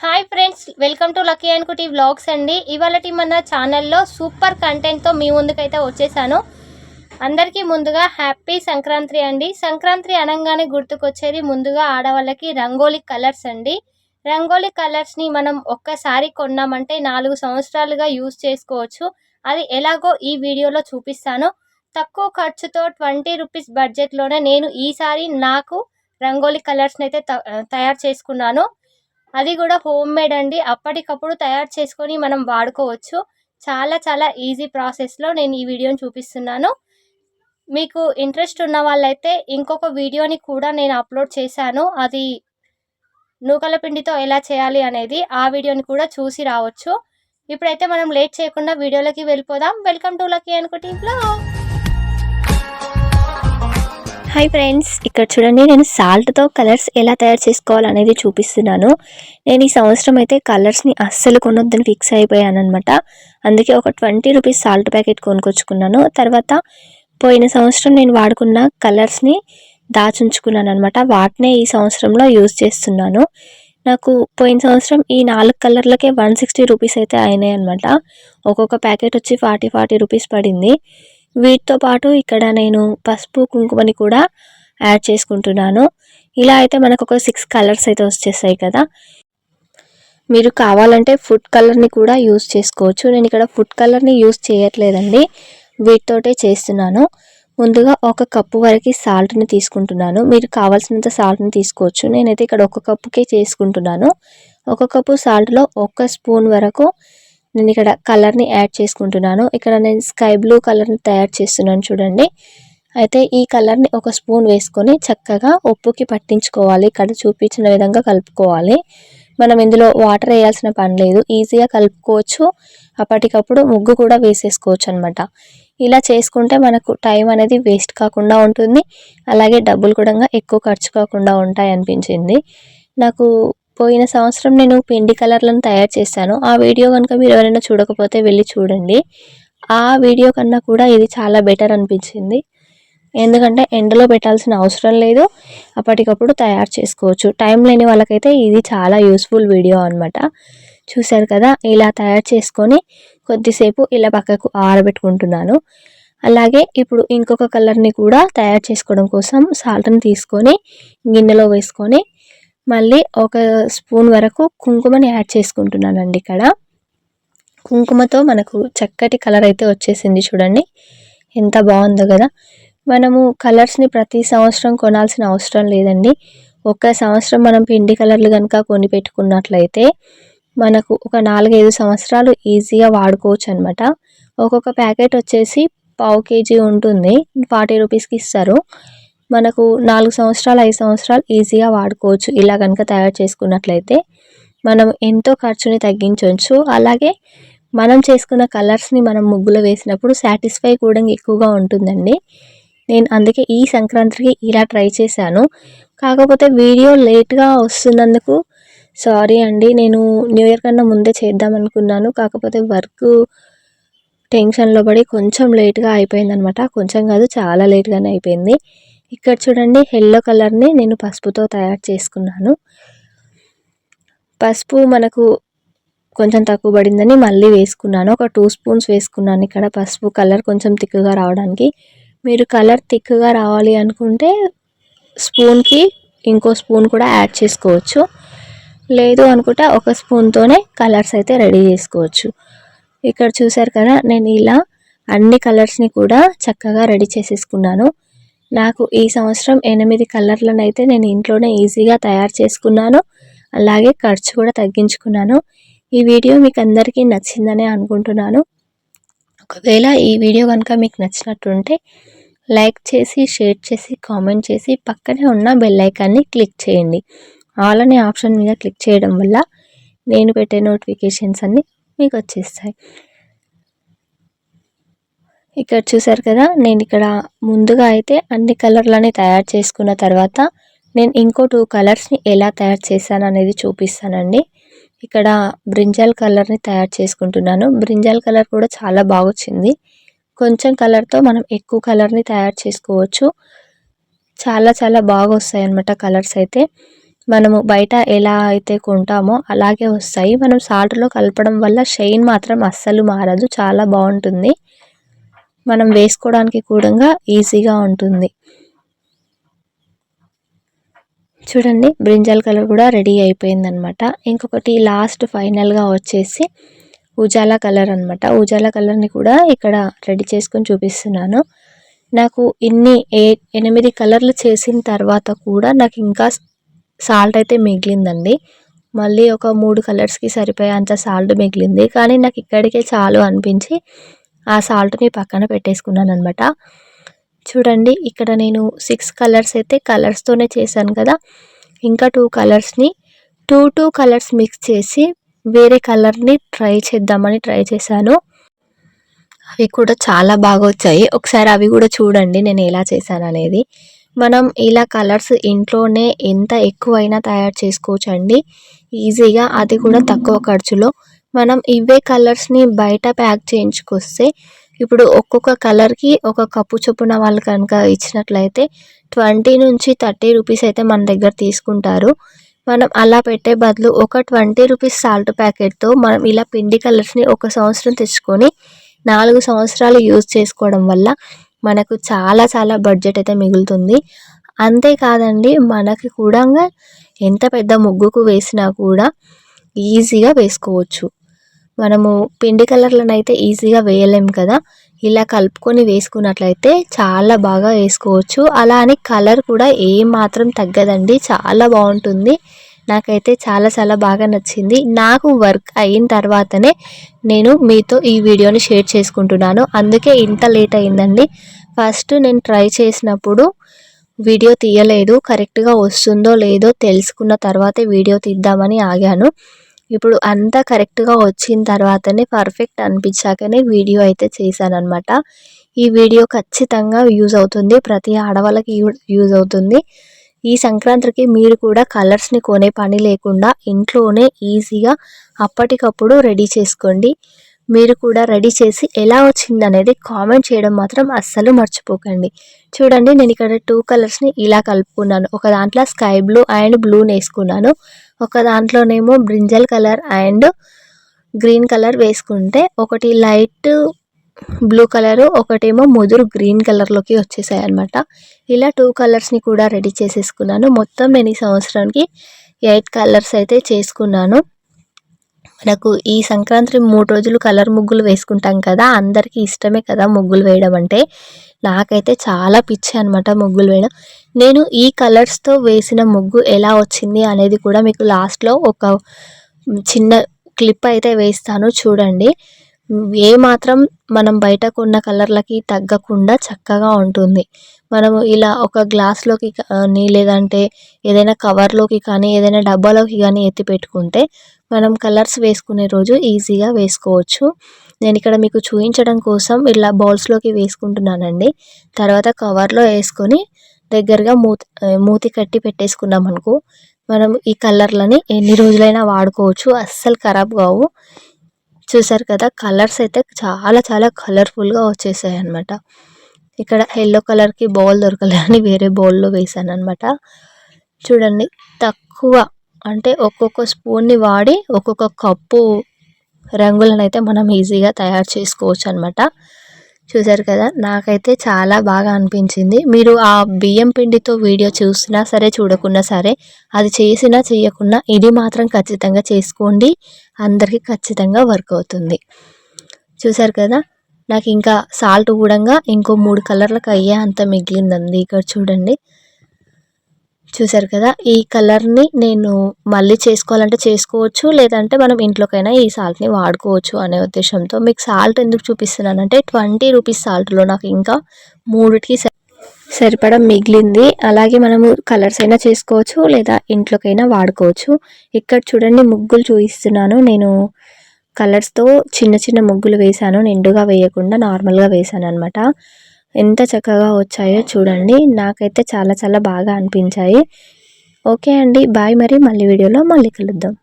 Hi friends welcome to Lucky and Kutty vlogs అండి. ఇవాళ మన ఛానల్లో సూపర్ కంటెంట్తో మీ ముందుకైతే వచ్చేసాను. అందరికీ ముందుగా హ్యాపీ సంక్రాంతి అండి. సంక్రాంతి అనగానే గుర్తుకొచ్చేది ముందుగా ఆడవాళ్ళకి రంగోలీ కలర్స్ అండి. రంగోలీ కలర్స్ని మనం ఒక్కసారి కొన్నామంటే నాలుగు సంవత్సరాలుగా యూజ్ చేసుకోవచ్చు. అది ఎలాగో ఈ వీడియోలో చూపిస్తాను. తక్కువ ఖర్చుతో ట్వంటీ రూపీస్ బడ్జెట్లోనే నేను ఈసారి నాకు రంగోలీ కలర్స్ని అయితే తయారు చేసుకున్నాను. అది కూడా హోమ్ మేడ్ అండి. అప్పటికప్పుడు తయారు చేసుకొని మనం వాడుకోవచ్చు. చాలా చాలా ఈజీ ప్రాసెస్లో నేను ఈ వీడియోని చూపిస్తున్నాను. మీకు ఇంట్రెస్ట్ ఉన్న వాళ్ళైతే ఇంకొక వీడియోని కూడా నేను అప్లోడ్ చేశాను. అది నూకల పిండితో ఎలా చేయాలి అనేది ఆ వీడియోని కూడా చూసి రావచ్చు. ఇప్పుడైతే మనం లేట్ చేయకుండా వీడియోలోకి వెళ్ళిపోదాం. వెల్కమ్ టు లక్కీ అనుకుంటే ఇంట్లో హాయ్ ఫ్రెండ్స్ ఇక్కడ చూడండి నేను సాల్ట్తో కలర్స్ ఎలా తయారు చేసుకోవాలనేది చూపిస్తున్నాను. నేను ఈ సంవత్సరం అయితే కలర్స్ని అస్సలు కొనొద్దని ఫిక్స్ అయిపోయాను అనమాట అందుకే ఒక ట్వంటీ రూపీస్ సాల్ట్ ప్యాకెట్ కొనుక్కొచ్చుకున్నాను. తర్వాత పోయిన సంవత్సరం నేను వాడుకున్న కలర్స్ని దాచుంచుకున్నాను అనమాట వాటినే ఈ సంవత్సరంలో యూజ్ చేస్తున్నాను. నాకు పోయిన సంవత్సరం ఈ నాలుగు కలర్లకే వన్ సిక్స్టీ రూపీస్ అయితే అయినాయి అనమాట ఒక్కొక్క ప్యాకెట్ వచ్చి ఫార్టీ ఫార్టీ రూపీస్ పడింది. వీటితో పాటు ఇక్కడ నేను పసుపు కుంకుమని కూడా యాడ్ చేసుకుంటున్నాను. ఇలా అయితే మనకు ఒక సిక్స్ కలర్స్ అయితే వచ్చేస్తాయి కదా. మీరు కావాలంటే ఫుడ్ కలర్ని కూడా యూస్ చేసుకోవచ్చు. నేను ఇక్కడ ఫుడ్ కలర్ని యూస్ చేయట్లేదండి. వీటితోటే చేస్తున్నాను. ముందుగా ఒక కప్పు వరకు సాల్ట్ని తీసుకుంటున్నాను. మీరు కావాల్సినంత సాల్ట్ని తీసుకోవచ్చు. నేనైతే ఇక్కడ ఒక కప్పుకే చేసుకుంటున్నాను. ఒక కప్పు సాల్ట్లో ఒక స్పూన్ వరకు నేను ఇక్కడ కలర్ని యాడ్ చేసుకుంటున్నాను. ఇక్కడ నేను స్కై బ్లూ కలర్ని తయారు చేస్తున్నాను చూడండి. అయితే ఈ కలర్ని ఒక స్పూన్ వేసుకొని చక్కగా ఉప్పుకి పట్టించుకోవాలి. ఇక్కడ చూపించిన విధంగా కలుపుకోవాలి. మనం ఇందులో వాటర్ వేయాల్సిన పని లేదు. ఈజీగా కలుపుకోవచ్చు. అప్పటికప్పుడు ముగ్గు కూడా వేసేసుకోవచ్చు అనమాట ఇలా చేసుకుంటే మనకు టైం అనేది వేస్ట్ కాకుండా ఉంటుంది. అలాగే డబ్బులు కూడా ఎక్కువ ఖర్చు కాకుండా ఉంటాయి అనిపించింది నాకు పోయిన సంవత్సరం నేను పిండి కలర్లను తయారు చేశాను. ఆ వీడియో కనుక మీరు ఎవరైనా చూడకపోతే వెళ్ళి చూడండి. ఆ వీడియో కన్నా కూడా ఇది చాలా బెటర్ అనిపించింది. ఎందుకంటే ఎండలో పెట్టాల్సిన అవసరం లేదు. అప్పటికప్పుడు తయారు చేసుకోవచ్చు. టైం లేని వాళ్ళకైతే ఇది చాలా యూస్ఫుల్ వీడియో అనమాట చూశారు కదా ఇలా తయారు చేసుకొని కొద్దిసేపు ఇలా పక్కకు ఆరబెట్టుకుంటున్నాను. అలాగే ఇప్పుడు ఇంకొక కలర్ని కూడా తయారు చేసుకోవడం కోసం సాల్ట్ని తీసుకొని గిన్నెలో వేసుకొని మళ్ళీ ఒక స్పూన్ వరకు కుంకుమని యాడ్ చేసుకుంటున్నానండి ఇక్కడ. కుంకుమతో మనకు చక్కటి కలర్ అయితే వచ్చేసింది చూడండి. ఎంత బాగుందో కదా. మనము కలర్స్ని ప్రతి సంవత్సరం కొనాల్సిన అవసరం లేదండి. ఒక సంవత్సరం మనం పిండి కలర్లు కనుక కొని పెట్టుకున్నట్లయితే మనకు ఒక నాలుగైదు సంవత్సరాలు ఈజీగా వాడుకోవచ్చు అనమాట ఒక్కొక్క ప్యాకెట్ వచ్చేసి పావు కేజీ ఉంటుంది. ఫార్టీ రూపీస్కి ఇస్తారు. మనకు నాలుగు సంవత్సరాలు ఐదు సంవత్సరాలు ఈజీగా వాడుకోవచ్చు. ఇలా కనుక తయారు చేసుకున్నట్లయితే మనం ఎంతో ఖర్చుని తగ్గించవచ్చు అలాగే మనం చేసుకున్న కలర్స్ని మనం ముగ్గులో వేసినప్పుడు సాటిస్ఫై కూడా ఎక్కువగా ఉంటుందండి. నేను అందుకే ఈ సంక్రాంతికి ఇలా ట్రై చేశాను. కాకపోతే వీడియో లేట్గా వస్తున్నందుకు సారీ అండి. నేను న్యూ ఇయర్ కన్నా ముందే చేద్దాం అనుకున్నాను. కాకపోతే వర్క్ టెన్షన్లో పడి కొంచెం లేట్గా అయిపోయింది అనమాట కొంచెం కాదు చాలా లేట్గానే అయిపోయింది. ఇక్కడ చూడండి ఎల్లో కలర్ని నేను పసుపుతో తయారు చేసుకున్నాను. పసుపు మనకు కొంచెం తక్కువ పడిందని మళ్ళీ వేసుకున్నాను. ఒక టూ స్పూన్స్ వేసుకున్నాను ఇక్కడ పసుపు కలర్ కొంచెం థిక్గా రావడానికి. మీరు కలర్ తిక్కుగా రావాలి అనుకుంటే స్పూన్కి ఇంకో స్పూన్ కూడా యాడ్ చేసుకోవచ్చు. లేదు అనుకుంటే ఒక స్పూన్తోనే కలర్స్ అయితే రెడీ చేసుకోవచ్చు. ఇక్కడ చూసారు కదా నేను ఇలా అన్ని కలర్స్ని కూడా చక్కగా రెడీ చేసేసుకున్నాను. నాకు ఈ సంవత్సరం ఎనిమిది కలర్లను అయితే నేను ఇంట్లోనే ఈజీగా తయారు చేసుకున్నాను. అలాగే ఖర్చు కూడా తగ్గించుకున్నాను. ఈ వీడియో మీకు అందరికీ నచ్చిందనే అనుకుంటున్నాను. ఒకవేళ ఈ వీడియో కనుక మీకు నచ్చినట్టుంటే లైక్ చేసి షేర్ చేసి కామెంట్ చేసి పక్కనే ఉన్న బెల్ ఐకాన్ని క్లిక్ చేయండి. ఆల్ అనే ఆప్షన్ మీద క్లిక్ చేయడం వల్ల నేను పెట్టే నోటిఫికేషన్స్ అన్నీ మీకు వచ్చేస్తాయి. ఇక్కడ చూసారు కదా నేను ఇక్కడ ముందుగా అయితే అన్ని కలర్లని తయారు చేసుకున్న తర్వాత నేను ఇంకో టూ కలర్స్ని ఎలా తయారు చేశాను అనేది చూపిస్తానండి. ఇక్కడ బ్రింజాల్ కలర్ని తయారు చేసుకుంటున్నాను. బ్రింజాల్ కలర్ కూడా చాలా బాగా వచ్చింది కొంచెం కలర్తో మనం ఎక్కువ కలర్ని తయారు చేసుకోవచ్చు. చాలా చాలా బాగా వస్తాయి అన్నమాట కలర్స్ అయితే. మనము బయట ఎలా అయితే కొంటామో అలాగే వస్తాయి. మనం సాల్ట్లో కలపడం వల్ల షైన్ మాత్రం అస్సలు మారదు. చాలా బాగుంటుంది. మనం వేసుకోవడానికి కూడా ఈజీగా ఉంటుంది. చూడండి బ్రింజాల్ కలర్ కూడా రెడీ అయిపోయింది అనమాట ఇంకొకటి లాస్ట్ ఫైనల్గా వచ్చేసి ఉజాలా కలర్ అనమాట ఉజాలా కలర్ని కూడా ఇక్కడ రెడీ చేసుకొని చూపిస్తున్నాను. నాకు ఇన్ని ఏ ఎనిమిది కలర్లు చేసిన తర్వాత కూడా నాకు ఇంకా సాల్ట్ అయితే మిగిలిందండి. మళ్ళీ ఒక మూడు కలర్స్కి సరిపోయేంత సాల్ట్ మిగిలింది. కానీ నాకు ఇక్కడికే చాలు అనిపించి ఆ సాల్ట్ని పక్కన పెట్టేసుకున్నాను అనమాట చూడండి ఇక్కడ నేను సిక్స్ కలర్స్ అయితే కలర్స్తోనే చేశాను కదా. ఇంకా టూ కలర్స్ని టూ టూ కలర్స్ మిక్స్ చేసి వేరే కలర్ని ట్రై చేద్దామని ట్రై చేశాను. అవి కూడా చాలా బాగా వచ్చాయి. ఒకసారి అవి కూడా చూడండి నేను ఎలా చేశాను అనేది. మనం ఇలా కలర్స్ ఇంట్లోనే ఎంత ఎక్కువైనా తయారు చేసుకోవచ్చు అండి ఈజీగా అది కూడా తక్కువ ఖర్చులో మనం ఇవే కలర్స్ని బయట ప్యాక్ చేయించుకొస్తే ఇప్పుడు ఒక్కొక్క కలర్కి ఒక కప్పు చొప్పున వాళ్ళు కనుక ఇచ్చినట్లయితే ట్వంటీ నుంచి థర్టీ రూపీస్ అయితే మన దగ్గర తీసుకుంటారు. మనం అలా పెట్టే బదులు ఒక ట్వంటీ రూపీస్ సాల్ట్ ప్యాకెట్తో మనం ఇలా పిండి కలర్స్ని ఒక సంవత్సరం తెచ్చుకొని నాలుగు సంవత్సరాలు యూజ్ చేసుకోవడం వల్ల మనకు చాలా చాలా బడ్జెట్ అయితే మిగులుతుంది. అంతేకాదండి మనకి కూడా ఎంత పెద్ద ముగ్గుకు వేసినా కూడా ఈజీగా వేసుకోవచ్చు. మనము పిండి కలర్లను అయితే ఈజీగా వేయలేము కదా. ఇలా కలుపుకొని వేసుకున్నట్లయితే చాలా బాగా వేసుకోవచ్చు. అలా అని కలర్ కూడా ఏం మాత్రం తగ్గదండి. చాలా బాగుంటుంది. నాకైతే చాలా చాలా బాగా నచ్చింది. నాకు వర్క్ అయిన తర్వాతనే నేను మీతో ఈ వీడియోని షేర్ చేసుకుంటున్నాను. అందుకే ఇంత లేట్ అయిందండి. ఫస్ట్ నేను ట్రై చేసినప్పుడు వీడియో తీయలేదు. కరెక్ట్గా వస్తుందో లేదో తెలుసుకున్న తర్వాతే వీడియో తీద్దామని ఆగాను. ఇప్పుడు అంతా కరెక్ట్గా వచ్చిన తర్వాతనే పర్ఫెక్ట్ అనిపించాకనే వీడియో అయితే చేశానమాట ఈ వీడియో ఖచ్చితంగా యూజ్ అవుతుంది. ప్రతి ఆడవాళ్ళకి యూజ్ అవుతుంది. ఈ సంక్రాంతికి మీరు కూడా కలర్స్ని కొనే పని లేకుండా ఇంట్లోనే ఈజీగా అప్పటికప్పుడు రెడీ చేసుకోండి. మీరు కూడా రెడీ చేసి ఎలా వచ్చింది అనేది కామెంట్ చేయడం మాత్రం అస్సలు మర్చిపోకండి. చూడండి నేను ఇక్కడ టూ కలర్స్ని ఇలా కలుపుకున్నాను. ఒక దాంట్లో స్కై బ్లూ అండ్ బ్లూని వేసుకున్నాను. ఒక దాంట్లోనేమో brinjal colour and green colour వేసుకుంటే ఒకటి లైట్ బ్లూ కలరు ఒకటేమో ముదురు గ్రీన్ కలర్లోకి వచ్చేసాయి అనమాట ఇలా టూ కలర్స్ని కూడా రెడీ చేసేసుకున్నాను. మొత్తం నేను ఈ సంవత్సరానికి ఎయిట్ కలర్స్ అయితే చేసుకున్నాను. మనకు ఈ సంక్రాంతి మూడు రోజులు కలర్ ముగ్గులు వేసుకుంటాం కదా అందరికీ ఇష్టమే కదా ముగ్గులు వేయడం అంటే. నాకైతే చాలా పిచ్చి అనమాట ముగ్గులు వేయడం. నేను ఈ కలర్స్తో వేసిన ముగ్గు ఎలా వచ్చింది అనేది కూడా మీకు లాస్ట్లో ఒక చిన్న క్లిప్ అయితే వేస్తాను చూడండి. ఏ మాత్రం మనం బయట కొన్న కలర్లకి తగ్గకుండా చక్కగా ఉంటుంది. మనము ఇలా ఒక గ్లాస్లోకి కానీ లేదంటే ఏదైనా కవర్లోకి కానీ ఏదైనా డబ్బాలోకి కానీ ఎత్తి పెట్టుకుంటే మనం కలర్స్ వేసుకునే రోజు ఈజీగా వేసుకోవచ్చు. నేను ఇక్కడ మీకు చూపించడం కోసం ఇలా బౌల్స్లోకి వేసుకుంటున్నానండి. తర్వాత కవర్లో వేసుకొని దగ్గరగా మూతి మూతి కట్టి పెట్టేసుకున్నాం అనుకో మనం ఈ కలర్లని ఎన్ని రోజులైనా వాడుకోవచ్చు. అస్సలు ఖరాబ్ కావు. చూసారు కదా కలర్స్ అయితే చాలా చాలా కలర్ఫుల్గా వచ్చేసాయి అనమాట ఇక్కడ ఎల్లో కలర్కి బౌల్ దొరకలేదని వేరే బౌల్లో వేసాను అనమాట చూడండి తక్కువ అంటే ఒక్కొక్క స్పూన్ని వాడి ఒక్కొక్క కప్పు రంగులను అయితే మనం ఈజీగా తయారు చేసుకోవచ్చు అనమాట చూసారు కదా? నాకైతే చాలా బాగా అనిపించింది. మీరు ఆ బియ్యం పిండితో వీడియో చూసినా సరే చూడకున్నా సరే అది చేసినా చేయకున్నా ఇది మాత్రం ఖచ్చితంగా చేసుకోండి. అందరికీ ఖచ్చితంగా వర్క్ అవుతుంది. చూసారు కదా? నాకు ఇంకా సాల్ట్ కూడా ఇంకో మూడు కలర్లకు అయ్యే అంత మిగిలిందండి ఇక్కడ చూడండి. చూసారు కదా ఈ కలర్ని నేను మళ్ళీ చేసుకోవాలంటే చేసుకోవచ్చు లేదంటే మనం ఇంట్లోకైనా ఈ సాల్ట్ని వాడుకోవచ్చు అనే ఉద్దేశంతో మీకు సాల్ట్ ఎందుకు చూపిస్తున్నానంటే ట్వంటీ రూపీస్ సాల్ట్లో నాకు ఇంకా మూడిటికి సరిపడం మిగిలింది. అలాగే మనము కలర్స్ అయినా చేసుకోవచ్చు లేదా ఇంట్లోకైనా వాడుకోవచ్చు. ఇక్కడ చూడండి ముగ్గులు చూపిస్తున్నాను. నేను కలర్స్తో చిన్న చిన్న ముగ్గులు వేశాను నిండుగా వేయకుండా నార్మల్గా వేశాను అనమాట ఎంత చక్కగా వచ్చాయో చూడండి. నాకైతే చాలా చాలా బాగా అనిపించాయి. ఓకే అండి. బాయ్ మరి. మళ్ళీ వీడియోలో మళ్ళీ కలుద్దాం.